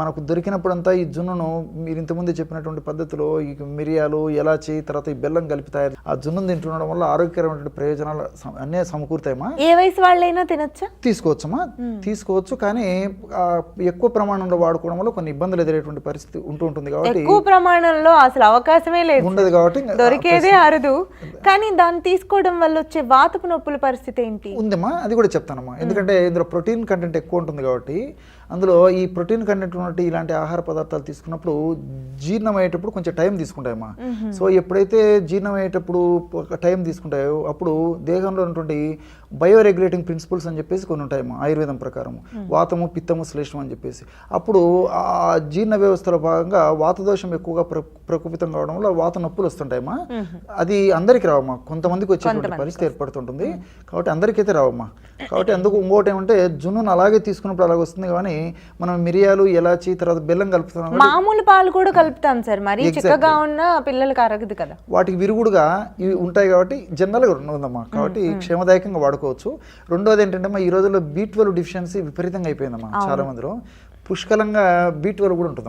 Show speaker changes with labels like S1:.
S1: మనకు దొరికినప్పుడంతా ఈ జున్నును మీరు ఇంతకుముందు చెప్పినటువంటి పద్ధతిలో ఈ మిరియాలు ఎలాచి తర్వాత ఈ బెల్లం కలిపి తయారు ఆ జున్నును తింటుండడం వల్ల ఆరోగ్యకరమైనటువంటి ప్రయోజనాలు అన్నీ సమకూరుతాయమ్మా.
S2: ఏ వయసు వాళ్ళైనా తినొచ్చా?
S1: తీసుకోవచ్చమ్మా. తీసుకోవచ్చు కానీ ఎక్కువ ప్రమాణంలో వాడుకోవడం వల్ల కొన్ని ఇబ్బందులు ఎదురేటువంటి పరిస్థితి ఉంటూ ఉంటుంది కాబట్టి
S2: ఎక్కువ ప్రమాణంలో అసలు అవకాశమే లేదు.
S1: ఉండదు కాబట్టి
S2: దొరికేదే అరుదు. కానీ దాన్ని తీసుకోవడం వల్ల వచ్చే వాతపు నొప్పుల పరిస్థితి ఏంటి?
S1: ఉందమ్మా అది కూడా చెప్తానమ్మా. ఎందుకంటే ఇందులో ప్రోటీన్ కంటెంట్ ఎక్కువ ఉంటుంది కాబట్టి అందులో ఈ ప్రోటీన్ కంటెంట్ ఉన్నట్టు ఇలాంటి ఆహార పదార్థాలు తీసుకున్నప్పుడు జీర్ణం అయ్యేటప్పుడు కొంచెం టైం తీసుకుంటాయమ్మా. సో ఎప్పుడైతే జీర్ణం అయ్యేటప్పుడు ఒక టైం తీసుకుంటాయో అప్పుడు దేహంలో ఉన్నటువంటి బయోరెగ్యులేటింగ్ ప్రిన్సిపల్స్ అని చెప్పేసి కొన్ని ఉంటాయమ్మా ఆయుర్వేదం ప్రకారం వాతము పిత్తము శ్లేషం అని చెప్పేసి. అప్పుడు ఆ జీర్ణ వ్యవస్థలో భాగంగా వాతదోషం ఎక్కువగా ప్ర ప్రకుపితం కావడం వల్ల వాత నొప్పులు వస్తుంటాయమ్మా. అది అందరికీ రావమ్మా. కొంతమందికి వచ్చేటువంటి పరిస్థితి ఏర్పడుతుంటుంది. కాబట్టి అందరికైతే రావమ్మా. కాబట్టి అందుకు ఇంకోటి ఏమంటే జున్నును అలాగే తీసుకున్నప్పుడు అలాగే వస్తుంది. కానీ మనం మిరియాలు ఎలాచి తర్వాత బెల్లం కలుపుతున్నాం
S2: మామూలు పాలు కూడా కలుపుతాం సార్. మరీ చిక్కగా ఉన్న పిల్లలకి అరగదు కదా.
S1: వాటికి విరుగుడుగా ఇవి ఉంటాయి కాబట్టి జనరల్గా ఉందమ్మా. కాబట్టి క్షేమదాయకంగా వాడుకోవచ్చు. రెండోది ఏంటంటే ఈ రోజుల్లో బీ ట్వెల్వ్ డిఫిషియన్సీ విపరీతంగా అయిపోయిందమ్మా చాలా మందిలో పుష్కలంగా బీ ట్వెల్వ్ కూడా ఉంటుంది